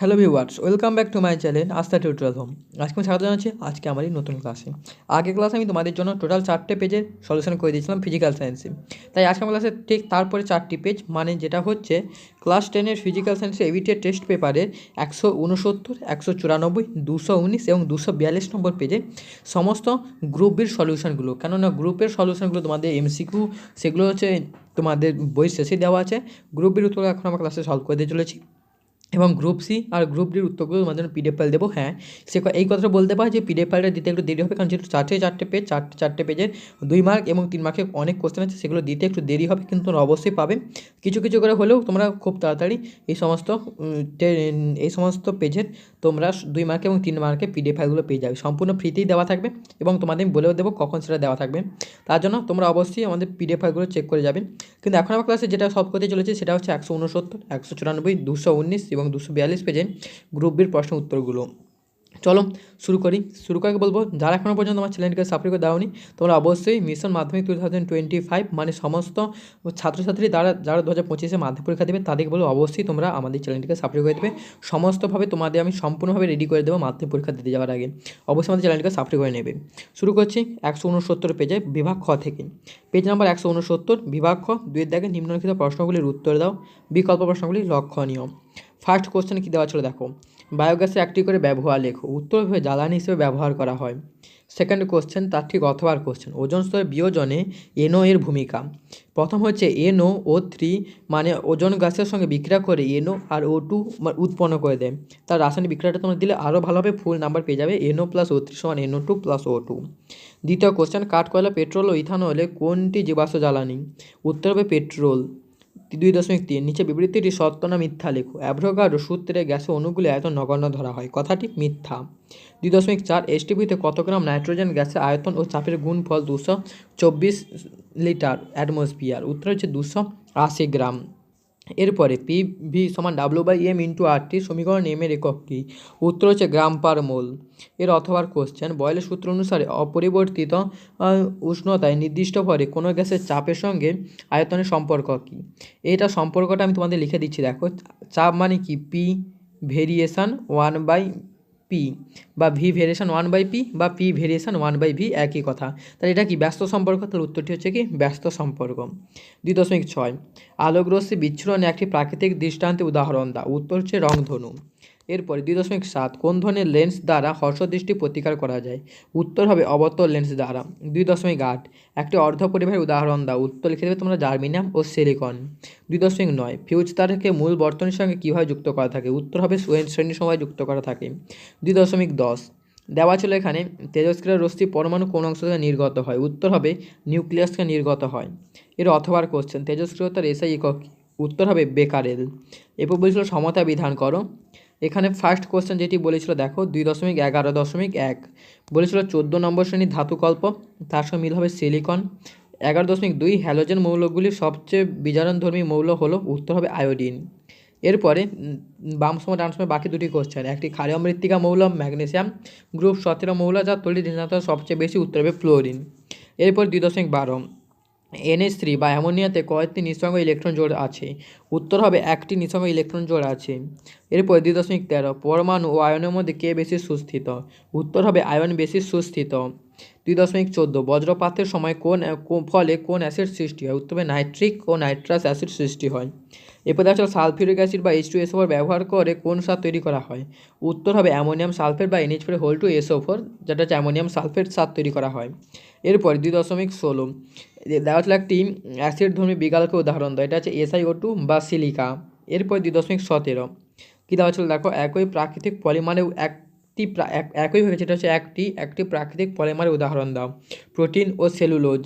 Hello viewers welcome back to my channel Astha tutorial home আজকে আমি স্বাগত জানাচ্ছি, আজকে আমারই নতুন ক্লাসে আগের ক্লাসে আমি তোমাদের জন্য টোটাল চারটে পেজের সলিউশন করে দিয়েছিলাম ফিজিক্যাল সায়েন্সে তাই আজকে আমার ক্লাসে ঠিক তারপরে চারটি পেজ মানে যেটা হচ্ছে ক্লাস টেনের ফিজিক্যাল সায়েন্সে এভিটিএর টেস্ট পেপারের একশো উনসত্তর একশো চুরানব্বই, দুশো উনিশ এবং দুশো বিয়াল্লিশ নম্বর পেজে সমস্ত গ্রুপ বির সলিউশনগুলো কেননা গ্রুপের সলিউশনগুলো তোমাদের এমসিকিউ সেগুলো হচ্ছে তোমাদের বই শেষে দেওয়া আছে। গ্রুপ বির উত্তর এখন আমার ক্লাসে সলভ করে দিয়ে চলেছি। এবং গ্রুপ সি আর গ্রুপ ডির উত্তরগুলো তোমাদের জন্য পিডিএফ ফাইল দেবো। হ্যাঁ সে এই কথাটা বলতে পারে যে পিডিএফ ফাইলটা দিতে একটু দেরি হবে, কারণ যেহেতু চারটে চারটে পেজ চারটে চারটে পেজের দুই মার্ক এবং তিন মার্কে অনেক কোশ্চেন আছে, সেগুলো দিতে একটু দেরি হবে, কিন্তু তোমরা অবশ্যই পাবে। কিছু কিছু করে হলেও তোমরা খুব তাড়াতাড়ি এই সমস্ত এই সমস্ত পেজের তোমরা দুই মার্কে এবং তিন মার্কে পিডিএফ ফাইলগুলো পেয়ে যাবে। সম্পূর্ণ ফ্রিতেই দেওয়া থাকবে এবং তোমাদের বলেও দেবো কখন সেটা দেওয়া থাকবে। তার জন্য তোমরা অবশ্যই আমাদের পিডিএফ ফাইলগুলো চেক করে যাবেন কিন্তু এখন আমার ক্লাসে যেটা সব করতে চলেছে সেটা হচ্ছে একশো উনসত্তর, একশো চুরানব্বই, দুশো উনিশ এবং দুশো বিয়াল্লিশ পেজে গ্রুপ বির প্রশ্ন উত্তরগুলো। চলো শুরু করি। শুরু করে বলব, যারা এখনও পর্যন্ত আমার চ্যানেলকে সাবস্ক্রাইব করে দাওনি, তোমরা অবশ্যই মিশন মাধ্যমিক টু থাউজেন্ড টোয়েন্টি ফাইভ মানে সমস্ত ছাত্রছাত্রী যারা যারা দু হাজার পঁচিশে মাধ্যমিক পরীক্ষা দেবে, তাদেরকে বলব অবশ্যই তোমরা আমাদের চ্যানেলটিকে সাবস্ক্রাইব করে দেবে। সমস্তভাবে তোমাদের আমি সম্পূর্ণভাবে রেডি করে দেবো মাধ্যমিক পরীক্ষা দিতে যাওয়ার আগে। অবশ্যই আমাদের চ্যানেলটিকে সাবস্ক্রাইব করে নেবে। শুরু করছি একশো উনসত্তর পেজে বিভাগ খ থেকে। পেজ নাম্বার একশো উনসত্তর, বিভাগ খ, দুয়ের দাগে নিম্নলিখিত প্রশ্নগুলির উত্তর দাও। বিকল্প প্রশ্নগুলি লক্ষণীয়। ফার্স্ট কোশ্চেন কী দেওয়া ছিল দেখো। বায়োগ্যাসের একটি করে ব্যবহার লেখো। উত্তর হবে জ্বালানি হিসেবে ব্যবহার করা হয়। সেকেন্ড কোশ্চেন তার ঠিক অথবার কোশ্চেন ওজন স্তরের বিয়োজনে এনও এর ভূমিকা। প্রথম হচ্ছে এনও ও থ্রি মানে ওজন গ্যাসের সঙ্গে বিক্রিয়া করে এনও আর ও টু উৎপন্ন করে দেয়। তার রাসায়নিক বিক্রিয়াটা তোমরা দিলে আরও ভালোভাবে ফুল নাম্বার পেয়ে যাবে। এনও প্লাস ও থ্রি সমান NO two plus O two দ্বিতীয় কোশ্চেন কাঠকয়লা পেট্রোল ও ইথানলে কোনটি জীবাশ্ম জ্বালানি? উত্তর হবে পেট্রোল দুই দশমিক তিন নিচে বিবৃতিটি সত্য না মিথ্যা লেখো। অ্যাভ্রোগাডো সূত্রে গ্যাসে অণুগুলি এত নগণ্য ধরা হয়। কথাটি মিথ্যা। দুই দশমিক চার এসটিভিতে কত গ্রাম নাইট্রোজেন গ্যাসের আয়তন ও চাপের গুণ ফল দুশো চব্বিশ লিটার অ্যাটমসফিয়ার? উত্তর হচ্ছে দুশো আশি গ্রাম। এরপরে পি ভি সমান W by M into RT সমীকরণ এম এর একক কী? উত্তর হচ্ছে গ্রাম পার মোল। এর অথবার কোশ্চেন বয়লের সূত্র অনুসারে অপরিবর্তিত উষ্ণতায় নির্দিষ্ট ভরে কোনো গ্যাসের চাপের সঙ্গে আয়তনের সম্পর্ক কী? এটা সম্পর্কটা আমি তোমাদের লিখে দিচ্ছি, দেখো। চাপ মানে কি? P variation one by P বা V variation one by P বা P variation one by V একই কথা। তাহলে এটা কি ব্যস্ত সম্পর্ক? তাহলে উত্তরটি হচ্ছে কি ব্যস্ত সম্পর্ক। দুই দশমিক ছয়। আলোকরশ্মি বিচ্ছুরণে একটি প্রাকৃতিক দৃষ্টান্তে উদাহরণ দা উত্তর হচ্ছে রংধনু। এরপরে দুই দশমিক সাত, কোন ধরনের লেন্স দ্বারা হর্ষদৃষ্টি প্রতিকার করা যায়? উত্তর হবে অবতল লেন্স দ্বারা। দুই দশমিক আট, একটি অর্ধ পরিবাহের উদাহরণ দাও। উত্তর লিখে দেবে তোমরা জার্মিনিয়াম ও সিলিকন। দুই দশমিক নয়, ফিউজ তারকে মূল বর্তনীর সঙ্গে কীভাবে যুক্ত করা থাকে? উত্তর হবে শ্রে- শ্রেণি সময় যুক্ত করা থাকে। দুই দশমিক দশ, দেওয়া ছিল এখানে তেজস্ক্রিয় রশ্মি পরমাণু কোন অংশ থেকে নির্গত হয়? উত্তর হবে নিউক্লিয়াস থেকে নির্গত হয়। এর অথবার কোশ্চেন তেজস্ক্রিয়তার এসআই একক, উত্তর হবে বেকারেল। এরপর বলেছিল সমতা বিধান করো। এখানে ফার্স্ট কোশ্চেন যেটি বলেছিল, দেখো, দুই দশমিক এগারো দশমিক এক। বলেছিল, চোদ্দ নম্বর শ্রেণির ধাতুকল্প, তার সঙ্গে মিল হবে সিলিকন এগারো দশমিক দুই হ্যালোজেন মৌলগুলির সবচেয়ে বিজারণধর্মী মৌল হলো, উত্তর হবে আয়োডিন এরপরে বাম সময় ডান সময় বাকি দুটি কোশ্চেন একটি ক্ষারীয় মৃত্তিকা মৌল, ম্যাগনেসিয়াম গ্রুপ সতেরো মৌল, যা তৈরি সবচেয়ে বেশি উত্তর হবে ফ্লোরিন এরপর দুই দশমিক বারো। এনএস থ্রি বা অ্যামোনিয়াতে কয়েকটি নিঃসঙ্গ ইলেকট্রন জোড় আছে। উত্তর হবে একটি নিঃসঙ্গ ইলেকট্রন জোড় আছে। এরপর দুই দশমিক তেরো, পরমাণু ও আয়নের মধ্যে কে বেশি সুস্থিত? উত্তর হবে আয়ন বেশি সুস্থিত। দুই দশমিক চোদ্দ। বজ্রপাতের সময় কোন ফলে কোন অ্যাসিড সৃষ্টি হয়? উত্তর নাইট্রিক ও নাইট্রাস অ্যাসিড সৃষ্টি হয়। এরপর যাচ্ছে সালফিউরিক অ্যাসিড বা এইচ টু এসও ব্যবহার করে কোন সার তৈরি করা হয়? উত্তর হবে অ্যামোনিয়াম সালফেট বা NH four whole two SO four যেটা হচ্ছে অ্যামোনিয়াম সালফেট সার তৈরি করা হয়। এরপর দুই দশমিক ষোলো। দেওয়া ছিল একটি অ্যাসিড ধর্মী বিগালকে উদাহরণ দেয় এটা হচ্ছে এসআইও টু বা সিলিকা। এরপর দুই দশমিক সতেরো। কী দেওয়া ছিল? দেখো, একই প্রাকৃতিক প্রা- এক- একই হয়েছে এটা হচ্ছে একটি একটি প্রাকৃতিক পলিমারের উদাহরণ দাও। প্রোটিন ও সেলুলোজ,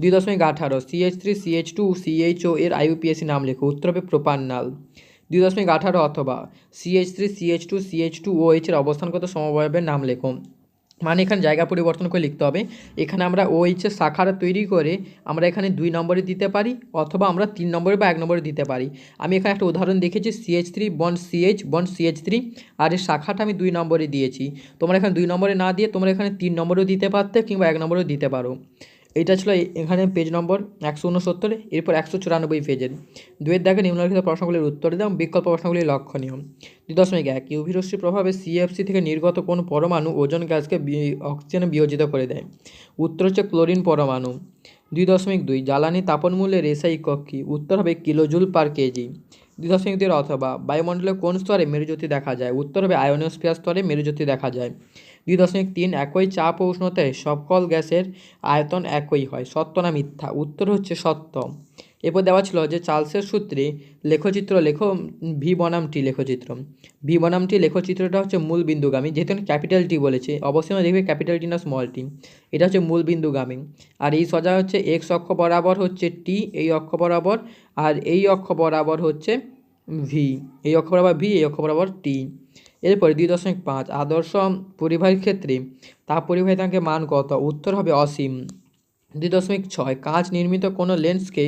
দুই দশমিক আঠারো CH three CH two CHO এর আইউপিএসি নাম লেখো উত্তর হবে প্রোপান্নাল। দুই দশমিক আঠারো অথবা CH three CH two CH two O এইচের অবস্থানগত সমবায়ের নাম লেখো। মানে এখানে জায়গা পরিবর্তন করে লিখতে হবে। এখানে আমরা ও এইচ এর শাখাটা তৈরি করে আমরা এখানে দুই নম্বরে দিতে পারি অথবা আমরা তিন নম্বরে বা এক নম্বরে দিতে পারি। আমি এখানে একটা উদাহরণ দেখেছি CH three bond CH bond CH three আর এই শাখাটা আমি দুই নম্বরে দিয়েছি। তোমরা এখানে দুই নম্বরে না দিয়ে তোমরা এখানে তিন নম্বরেও দিতে পারতে কিংবা এক নম্বরেও দিতে পারো। এইটা ছিল এখানে পেজ নম্বর একশো উনসত্তর, এরপর একশো চুরানব্বই পেজের দুয়ের দাগে নিম্নলিখিত প্রশ্নগুলির উত্তর দাও, বিকল্প প্রশ্নগুলি লক্ষণীয়। দুই দশমিক এক, ইউভি রশ্মির প্রভাবে সিএফসি থেকে নির্গত কোন পরমাণু ওজন গ্যাসকে অক্সিজেনে বিয়োজিত করে দেয়? উত্তর হচ্ছে ক্লোরিন পরমাণু। দুই দশমিক দুই, জ্বালানি তাপন মূল্যের এসআই একক কি? উত্তর হবে কিলোজুল পার কেজি। দুই দশমিক দুইয়ের অথবা বায়ুমণ্ডলের কোন স্তরে মেরুজ্যোতি দেখা যায়? উত্তর হবে আয়নোস্ফিয়ার স্তরে মেরুজ্যোতি দেখা যায়। দুই দশমিক তিন একই চাপ ও উষ্ণতায় সকল গ্যাসের আয়তন একই হয়। সত্য না মিথ্যা? উত্তর হচ্ছে সত্য। এরপর দেওয়া ছিল যে চার্লসের সূত্রে লেখচিত্র লেখ ভি বনাম টি লেখচিত্র। ভি বনাম টি লেখচিত্রটা হচ্ছে মূল বিন্দুগামী, যেহেতু ক্যাপিটাল টি বলেছে, অবশ্যই দেখবে ক্যাপিটাল টি না স্মল টি। এটা হচ্ছে মূল বিন্দুগামী। আর এই সজা হচ্ছে এক্স অক্ষ বরাবর হচ্ছে টি, এই অক্ষ বরাবর, আর এই অক্ষ বরাবর হচ্ছে ভি, এই অক্ষ বরাবর ভি, এই অক্ষ বরাবর টি। এরপরে দুই দশমিক পাঁচ আদর্শ পরিবাহীর ক্ষেত্রে তাপ পরিবাহিতাঙ্কের মান কত? উত্তর হবে অসীম। দুই দশমিক ছয় কাঁচ নির্মিত কোনো লেন্সকে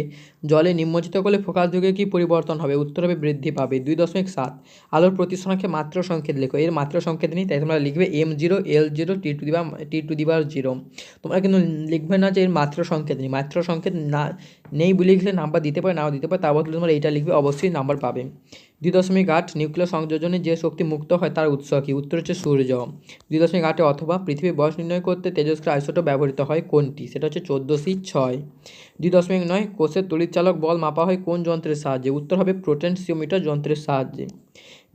জলে নিমজ্জিত করলে ফোকাস যুগে কী পরিবর্তন হবে? উত্তর হবে বৃদ্ধি পাবে। দুই দশমিক সাত আলোর প্রতিসংখ্যে মাত্র সংকেত লেখো। এর মাত্র সংকেত নেই, তাই তোমরা লিখবে M zero L zero T two দিবা টি টু দিবার জিরো তোমরা কিন্তু লিখবে না যে এর মাত্র সংকেত নেই। মাত্র সংকেত না, নেই বলে লিখলে নাম্বার দিতে পারে, নাও দিতে পারে, তার বদলে তোমরা এইটা লিখবে, অবশ্যই নাম্বার পাবে। দুই দশমিক আট নিউক্লিয় সংযোজনে যে শক্তি মুক্ত হয় তার উৎস কি? উত্তর হচ্ছে সূর্য। দুই দশমিক আটে অথবা পৃথিবীর বয়স নির্ণয় করতে তেজস্ক্রিয় আইসোটোপ ব্যবহৃত হয় কোনটি? সেটা হচ্ছে চোদ্দ সি ছয়। দুই দশমিক নয়, কোষের তড়িৎচালক বল মাপা হয় কোন যন্ত্রের সাহায্যে? উত্তর হবে প্রোটেন্সিওমিটার যন্ত্রের সাহায্যে।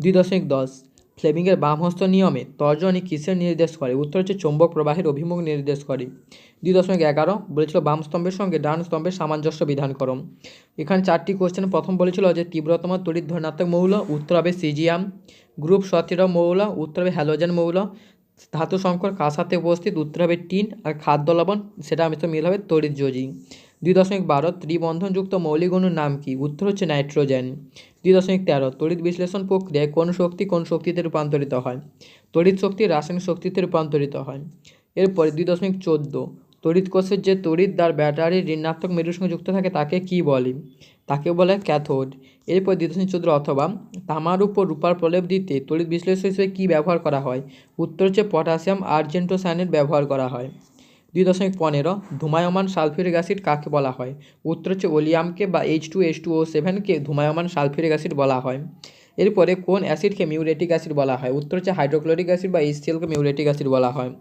দুই দশমিক দশ ফ্লেমিংয়ের বামহস্ত নিয়মে তর্জনী কিসের নির্দেশ করে? উত্তর হচ্ছে চৌম্বক প্রবাহের অভিমুখ নির্দেশ করে। দুই দশমিক এগারো বলেছিল বাম স্তম্ভের সঙ্গে ডান স্তম্ভের সামঞ্জস্য বিধান করো এখানে চারটি কোশ্চেন প্রথম বলেছিল যে তীব্রতম তড়িৎ ধনাত্মক মৌল উত্তর হবে সিজিয়াম, গ্রুপ সতেরো মৌল উত্তর হবে হ্যালোজেন মৌল, ধাতু সংকর কার সাথে উপস্থিত উত্তর হবে টিন আর খাদ্য লবণ, সেটা আমি তো মিল হবে তড়িৎ যোজি। দুই দশমিক বারো ত্রিবন্ধনযুক্ত মৌলিক অণুর নাম কি? উত্তর হচ্ছে নাইট্রোজেন। দুই দশমিক তেরো, তড়িৎ বিশ্লেষণ প্রক্রিয়ায় কোন শক্তি কোন শক্তিতে রূপান্তরিত হয়? তড়িৎ শক্তি রাসায়নিক শক্তিতে রূপান্তরিত হয়। এরপরে দুই দশমিক চোদ্দ, তড়িৎ কোষের যে তড়িৎ দ্বার ব্যাটারির ঋণাত্মক মেরুর সঙ্গে যুক্ত থাকে তাকে কি বলে? তাকে বলে ক্যাথোড। এরপর দুই দশমিক চোদ্দ, অথবা তামার উপর রূপার প্রলেপ দিতে তড়িৎ বিশ্লেষণ হিসেবে কী ব্যবহার করা হয়? উত্তর হচ্ছে পটাশিয়াম আর্জেন্টোসায়ানেট ব্যবহার করা হয়। দুই দশমিক পনেরো, ধুমায়মান সালফিউরিক অ্যাসিড কাকে বলা হয়? উত্তর হচ্ছে ওলিয়ামকে বা H two H two O সেভেনকে ধুমায়মান সালফিউরিক অ্যাসিড বলা হয়। এরপরে কোন অ্যাসিডকে মিউরেটিক অ্যাসিড বলা হয়? উত্তর হচ্ছে হাইড্রোক্লোরিক অ্যাসিড বা এইচসিএলকে মিউরেটিক অ্যাসিড বলা হয়।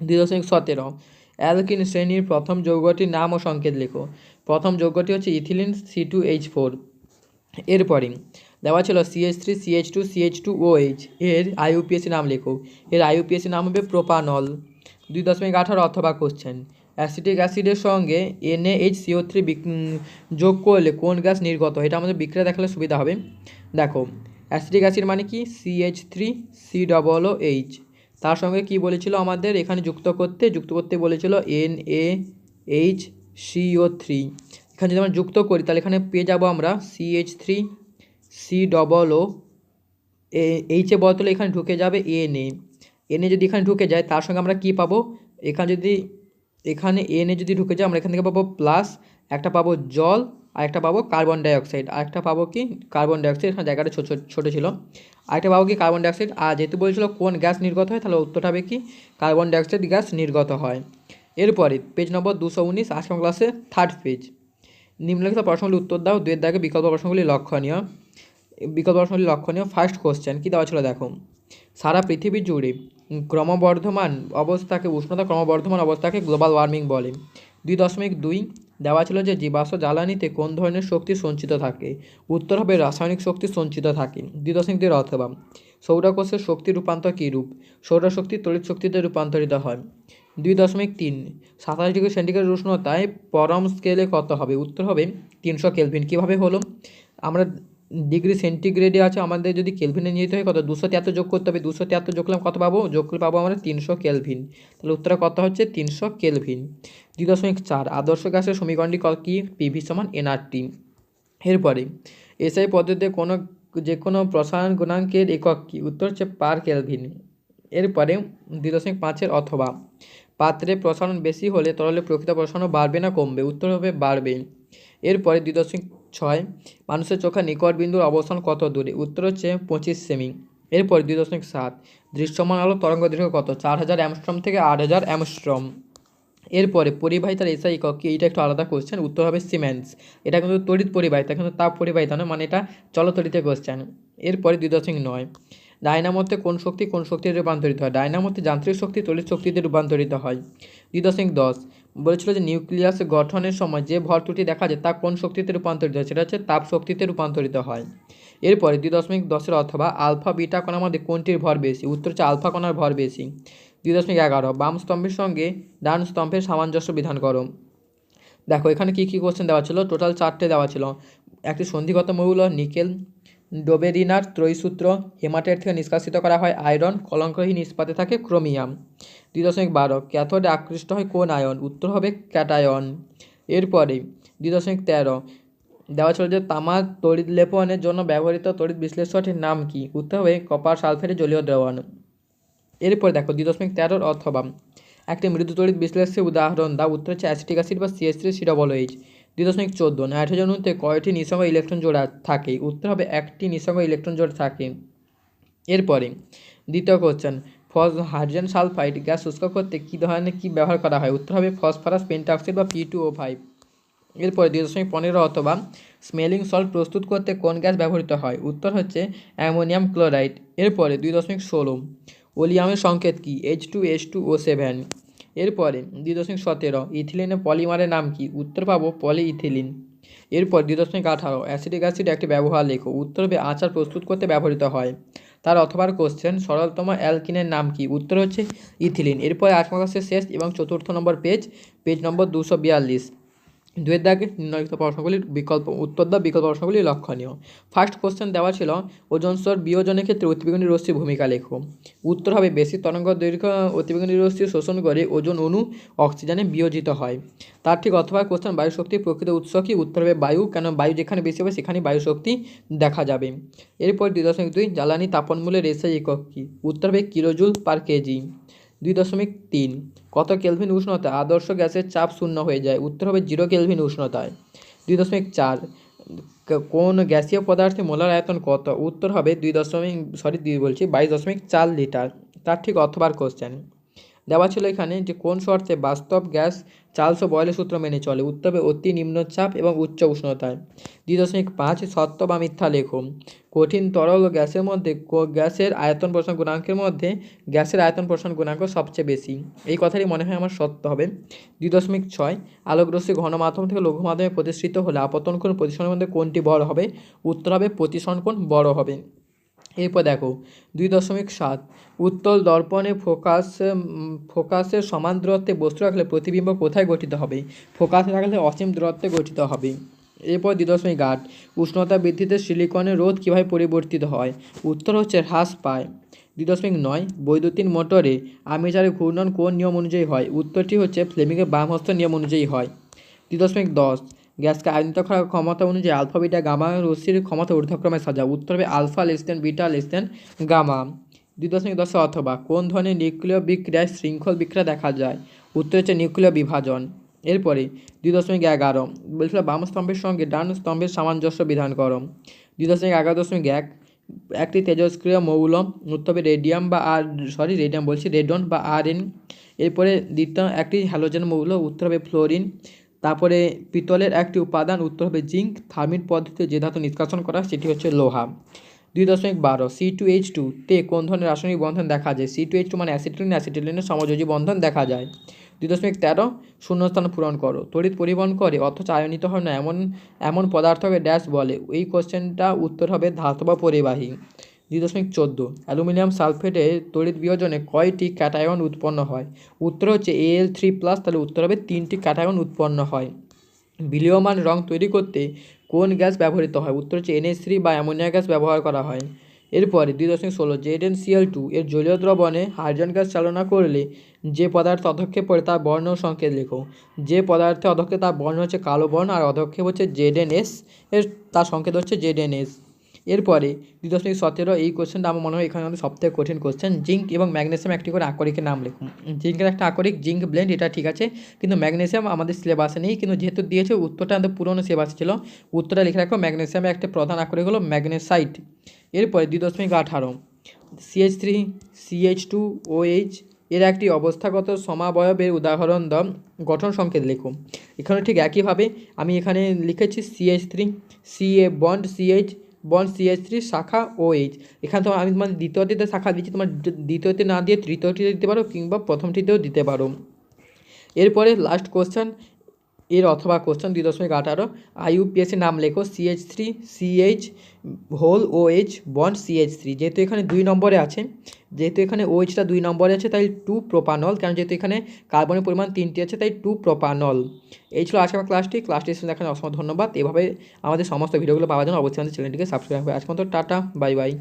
দুই দশমিক সতেরো, অ্যালকিন শ্রেণির প্রথম যৌগটির নাম ও সংকেত লেখো। প্রথম যৌগটি হচ্ছে ethylene C two H four এরপরে দেওয়া ছিল CH three CH two CH two O H এর আইইউপিএসি নাম লেখো। এর আইইউপিএসি নাম হবে প্রোপানল। দুই দশমিক আঠারো অথবা কোশ্চেন অ্যাসিটিক অ্যাসিডের সঙ্গে এনএইচ সিও থ্রি যোগ করলে কোন গ্যাস নির্গত? এটা আমাদের বিক্রিয়া দেখালে সুবিধা হবে। দেখো, অ্যাসিটিক অ্যাসিড মানে কি? CH three C double H. তার সঙ্গে কি বলেছিল আমাদের? এখানে যুক্ত করতে যুক্ত করতে বলেছিল N A H CO three. এখানে যদি আমরা যুক্ত করি, তাহলে এখানে পেয়ে যাব আমরা CH three C double O এইচে বদলে এখানে ঢুকে যাবে এন এ এনে যদি এখানে ঢুকে যায়, তার সঙ্গে আমরা কি পাবো? এখানে যদি, এখানে এনে যদি ঢুকে যায়, আমরা এখান থেকে পাবো প্লাস একটা পাবো জল, আর একটা পাবো কার্বন ডাইঅক্সাইড আর একটা পাবো কি? কার্বন ডাইঅক্সাইড এখানে জায়গাটা ছোটো ছোটো ছিল। আর একটা পাবো কি? কার্বন ডাইঅক্সাইড আর যেহেতু বলছিল কোন গ্যাস নির্গত হয়, তাহলে উত্তরটা হবে কি? কার্বন ডাইঅক্সাইড গ্যাস নির্গত হয়। এরপরে পেজ নম্বর দুশো উনিশ আজকের ক্লাসে থার্ড পেজ নিম্নলিখিত প্রশ্নগুলি উত্তর দাও, দুয়ের দাগে বিকল্প প্রশ্নগুলি লক্ষণীয়। বিকল্প প্রশ্নগুলি লক্ষণীয়। ফার্স্ট কোশ্চেন কী দেওয়া ছিল? দেখো, সারা পৃথিবী জুড়ে ক্রমবর্ধমান অবস্থাকে, উষ্ণতা ক্রমবর্ধমান অবস্থাকে গ্লোবাল ওয়ার্মিং বলে। দুই দশমিক দুই দেওয়া ছিল যে জীবাশ্ম জ্বালানিতে কোন ধরনের শক্তি সঞ্চিত থাকে? উত্তর হবে রাসায়নিক শক্তি সঞ্চিত থাকে। দুই দশমিক দুই অথবা সৌরকোষের শক্তি রূপান্তর কী রূপ? সৌরশক্তি তড়িৎ শক্তিতে রূপান্তরিত হয়। দুই দশমিক তিন সাতাশ ডিগ্রি সেন্টিগ্রেড উষ্ণতায় পরম স্কেলে কত হবে? উত্তর হবে তিনশো কেলভিন। কীভাবে হলো? আমরা ডিগ্রি সেন্টিগ্রেডে আছে, আমাদের যদি কেলভিনে নিয়ে যেতে হয় কত? দুশো তিয়াত্তর যোগ করতে হবে, দুশো তিয়াত্তর যোগ করলাম কত পাবো? যোগ করলে পাবো আমরা তিনশো কেলভিন। তাহলে উত্তরে কত হচ্ছে? তিনশো কেলভিন। দুই দশমিক চার, আদর্শ গ্যাসের সমীকরণটি ক? পিভি সমান এনআরটি। এরপরে, এসআই পদ্ধতিতে কোনো, যে কোনো প্রসারণ গুণাঙ্কের একক কী? উত্তর হচ্ছে পার কেলভিন। এরপরে, দুই দশমিক পাঁচের অথবা। পাত্রে প্রসারণ বেশি হলে তরলে প্রকৃত প্রসারণও বাড়বে না, কমবে। উত্তর হবে বাড়বে। এরপরে দুই দশমিক ছয়, মানুষের চোখে নিকট বিন্দুর অবস্থান কত দূরে? উত্তর হচ্ছে পঁচিশ সেমি। এরপর দুই দশমিক সাত। দৃশ্যমান আলো তরঙ্গ দৈর্ঘ্য কত? চার হাজার অ্যামস্ট্রম থেকে আট হাজার অ্যামস্ট্রম এরপরে পরিবাহিতার এসআই একক কি? এইটা একটু আলাদা কোশ্চেন উত্তর হবে সিমেন্টস এটা কিন্তু তড়িৎ পরিবাহিতা কিন্তু তাপ পরিবাহিতা নয় মানে এটা চলতরিতে কোশ্চেন এরপরে দুই দশমিক নয়। ডায়নামোতে কোন শক্তি কোন শক্তিতে রূপান্তরিত হয়? ডায়নামোতে যান্ত্রিক শক্তি তড়িৎ শক্তিতে রূপান্তরিত হয়। দুই দশমিক দশ। বলেছিল যে নিউক্লিয়াস গঠনের সময় যে ভর ত্রুটি দেখা যায় তা কোন শক্তিতে রূপান্তরিত হয় সেটা হচ্ছে তাপ শক্তিতে রূপান্তরিত হয়। এরপরে দুই দশমিক দশের অথবা আলফা, বিটা কণার মধ্যে কোনটির ভর বেশি? উত্তর হচ্ছে আলফা কণার ভর বেশি। দুই দশমিক এগারো, বাম স্তম্ভের সঙ্গে ডান স্তম্ভের সামঞ্জস্য বিধান করো। দেখো, এখানে কী কী কোশ্চেন দেওয়া ছিল? টোটাল চারটে দেওয়া ছিল। একটি সন্ধিগত মৌল, নিকেল ডোবেরিনার ত্রয়সূত্র হেমাটের থেকে নিষ্কাশিত করা হয় আয়রন, কলঙ্কহীন ইস্পাতে থাকে ক্রোমিয়াম। দুই দশমিক বারো, ক্যাথোডে আকৃষ্ট হয় কোন আয়ন? উত্তর হবে ক্যাটায়ন। এরপরে দুই দশমিক তেরো, দেওয়া ছিল যে তড়িৎ লেপনের জন্য ব্যবহৃত তড়িৎ বিশ্লেষণটির নাম কি? উত্তর হবে কপার সালফেটের জলীয় দ্রবণ। এরপর দেখো, দুই দশমিক তেরোর অথবা। একটি মৃদু তড়িৎ বিশ্লেষের উদাহরণ দা উত্তর হচ্ছে অ্যাসিটিক অ্যাসিড বা সিএস থ্রি সি এইচ। দুই দশমিক চোদ্দ, নাইট্রোজেন অণুতে কয়টি নিঃসঙ্গ ইলেকট্রন জোড়া থাকে? উত্তর হবে একটি নিঃসঙ্গ ইলেকট্রন জোড়া থাকে। এরপরে, দ্বিতীয় কোশ্চেন ফস হাইড্রোজেন সালফাইড গ্যাস শুষ্ক করতে কী ধরনের, কী ব্যবহার করা হয়? উত্তর হবে ফসফরাস পেন্টাক্সাইড বা পি টু ও ফাইভ। এরপরে, দুই দশমিক পনেরো অথবা স্মেলিং সল্ট প্রস্তুত করতে কোন গ্যাস ব্যবহৃত হয়? উত্তর হচ্ছে অ্যামোনিয়াম ক্লোরাইড। এরপরে, দুই দশমিক ষোলো, ওলিয়ামের সংকেত কি? H two H two O seven এরপরে দুই দশমিক সতেরো ইথিলিনের পলিমারের নাম কি? উত্তর পাবো পলি ইথিলিন এরপর দুই দশমিক আঠারো অ্যাসিডিক অ্যাসিড একটি ব্যবহার লেখো। উত্তর হবে আচার প্রস্তুত করতে ব্যবহৃত হয়। তার অথবার কোশ্চেন সরলতম অ্যালকিনের নাম কি? উত্তর হচ্ছে ইথিলিন। এরপর আট শেষ এবং চতুর্থ নম্বর পেজ পেজ নম্বর দুশো বিয়াল্লিশ। দুয়ের দাগে নিম্নলিখিত প্রশ্নগুলির বিকল্প, উত্তর দাও বিকল্প প্রশ্নগুলি লক্ষণীয়। ফার্স্ট কোশ্চেন দেওয়া ছিল, ওজন স্তর বিয়োজনের ক্ষেত্রে অতিবেগুনি রশ্মির ভূমিকা লেখো। উত্তর হবে, বেশি তরঙ্গ দৈর্ঘ্য অতিবেগুনি রশ্মি শোষণ করে ওজন অণু অক্সিজেনে বিয়োজিত হয়। তার ঠিক অথবা কোশ্চেন বায়ু শক্তির প্রকৃত উৎস কি? উত্তর হবে, বায়ু, কেন বায়ু যেখানে বেশি হবে সেখানে বায়ু শক্তি দেখা যাবে। এরপর দুই দশমিক দুই, জ্বালানি তাপনমূল্যের এসআই একক কি? উত্তর হবে, কিলোজুল পার কেজি। দুই দশমিক তিন। কত কেলভিন উষ্ণতা? আদর্শ গ্যাসের চাপ শূন্য হয়ে যায়। উত্তর হবে জিরো কেলভিন উষ্ণতায়। দুই দশমিক চার। কোন গ্যাসীয় পদার্থে মোলার আয়তন কত? উত্তর হবে দুই দশমিক, সরি, দুই বলছি, বাইশ দশমিক চার লিটার। তার ঠিক অথবার কোশ্চেন দেওয়া ছিল এখানে যে কোন শর্তে বাস্তব গ্যাস ও বয়লের সূত্র মেনে চলে। উত্তর হবে অতি নিম্নচাপ এবং উচ্চ উষ্ণতায়। দুই দশমিক পাঁচ সত্য বা মিথ্যা লেখো। কঠিন তরল ও গ্যাসের মধ্যে গ্যাসের আয়তন প্রসারণ গুণাঙ্কের মধ্যে গ্যাসের আয়তন প্রসারণ গুণাঙ্ক সবচেয়ে বেশি। এই কথাটি মনে হয় আমার সত্য হবে। দুই দশমিক ছয় আলোকরশ্মি ঘন মাধ্যম থেকে লঘু মাধ্যমে প্রতিষ্ঠিত হলে আপতন কোণ প্রতিসরণের মধ্যে কোনটি বড় হবে। উত্তর হবে প্রতিসরণ কোণ বড় হবে। এরপর দেখো, দুই দশমিক সাত। উত্তল দর্পণে ফোকাস ফোকাসের সমান দূরত্বে বস্তু রাখলে প্রতিবিম্ব কোথায় গঠিত হবে? ফোকাসে রাখলে অসীম দূরত্বে গঠিত হবে। এরপর দুই দশমিক আট। উষ্ণতা বৃদ্ধিতে সিলিকনের রোধ কীভাবে পরিবর্তিত হয়? উত্তর হচ্ছে হ্রাস পায়। দুই দশমিক নয়। বৈদ্যুতিন মোটরে আর্মেচারে ঘূর্ণন কোন নিয়ম অনুযায়ী হয়? উত্তরটি হচ্ছে ফ্লেমিংয়ের বামহস্ত নিয়ম অনুযায়ী হয়। দুই দশমিক দশ। গ্যাসকে আয়নিত করার ক্ষমতা অনুযায়ী আলফা, বিটা, গামা, রশ্মির ক্ষমতা ঊর্ধ্বক্রমে সাজা উত্তর হবে alpha, less than beta, less than gamma. দুই দশমিক দশে অথবা, কোন ধরনের নিউক্লিয় বিক্রিয়ায় শৃঙ্খল বিক্রিয়া দেখা যায়? উত্তর হচ্ছে নিউক্লিয় বিভাজন। এরপরে, দুই দশমিক এগারো, বলছিল বাম স্তম্ভের সঙ্গে ডান স্তম্ভের সামঞ্জস্য বিধান করো দুই দশমিক এগারো দশমিক এক, একটি তেজস্ক্রিয় মৌল উত্তর হবে রেডিয়াম বা আর সরি রেডিয়াম বলছি, রেডন বা আর এন এরপরে দ্বিতীয়, একটি হ্যালোজেন মৌল উত্তর হবে ফ্লোরিন। তারপরে পিতলের একটি উপাদান, উত্তর হবে জিঙ্ক। থার্মিট পদ্ধতিতে যে ধাতু নিষ্কাশন করা সেটি হচ্ছে লোহা। দুই দশমিক বারো সি টু এইচ টু তে কোন ধরনের রাসায়নিক বন্ধন দেখা যায়? সি টু এইচ টু মানে অ্যাসিটিলিন অ্যাসিটিলিনের সমযোজী বন্ধন দেখা যায়। দুই দশমিক তেরো, শূন্যস্থান পূরণ করো। তড়িৎ পরিবহন করে, অথচ আয়নিত হয় না। এমন এমন পদার্থকে ড্যাশ বলে। এই কোশ্চেনটা উত্তর হবে ধাতব পরিবাহী। দুই দশমিক চোদ্দ। অ্যালুমিনিয়াম সালফেটে তড়িৎ বিয়োজনে কয়টি ক্যাটায়ন উৎপন্ন হয়? উত্তর হচ্ছে এল থ্রি প্লাস তাহলে উত্তর হবে তিনটি ক্যাটায়ন উৎপন্ন হয়। বিলীয়মান রং তৈরি করতে কোন গ্যাস ব্যবহৃত হয়? উত্তর হচ্ছে এনএস থ্রি বা অ্যামোনিয়া গ্যাস ব্যবহার করা হয়। এরপরে দুই দশমিক ষোলো জেড এন সিএল টু এর জলীয় দ্রবণে হাইড্রোজেন গ্যাস চালনা করলে যে পদার্থ অধক্ষেপ পড়ে তার বর্ণ সংকেত লেখো। যে পদার্থে অধক্ষেপ তার বর্ণ হচ্ছে কালো বর্ণ, আর অধক্ষেপ হচ্ছে জেড এন এস এর তার সংকেত হচ্ছে জেড এন এস এরপরে দুই দশমিক সতেরো এই কোশ্চেনটা আমার মনে হয় এখানে আমাদের সবথেকে কঠিন কোশ্চেন জিঙ্ক এবং ম্যাগনেসিয়াম একটি করে আকরিকের নাম লিখুন। জিঙ্কের একটা আকরিক জিঙ্ক ব্লেন্ড এটা ঠিক আছে, কিন্তু ম্যাগনেসিয়াম আমাদের সিলেবাসে নেই, কিন্তু যেহেতু দিয়েছে, উত্তরটা আমাদের পুরনো সিলেবাসে ছিল, উত্তরটা লিখে রাখো ম্যাগনেসিয়ামের একটা প্রধান আকরিক হলো ম্যাগনেসাইট এরপরে দুই দশমিক আঠারো C H three C H two O H এর একটি অবস্থাগত সমাবয়বের উদাহরণ দাও, গঠন সংকেত লেখো। এখানে ঠিক একইভাবে আমি এখানে লিখেছি CH three CA bond CH bond CH three শাখা ও এইচ এখানে তোমার আমি তোমার দ্বিতীয়টিতে শাখা দিচ্ছি, তোমার দ্বিতীয়তে না দিয়ে তৃতীয়টিতে দিতে পারো কিংবা প্রথমটিতেও দিতে পারো। এরপরে লাস্ট কোশ্চেন এর অথবা কোশ্চেন দুই দশমিক আঠারো আইইউপিএসের নাম লেখো CH three CH whole O H bond CH three যেহেতু এখানে দুই নম্বরে আছে, যেহেতু এখানে ওএইচটা দুই নম্বরে আছে, তাই টু প্রোপানল কারণ যেহেতু এখানে কার্বনের পরিমাণ তিনটি আছে, তাই টু প্রোপানল এই ছিল আজকে আমার ক্লাসটি ক্লাসটি দেখার অসংখ্য ধন্যবাদ। এভাবে আমাদের সমস্ত ভিডিওগুলো পাওয়ার জন্য অবশ্যই আমাদের চ্যানেলটিকে সাবস্ক্রাইব করে আজকে মতো টাটা বাই বাই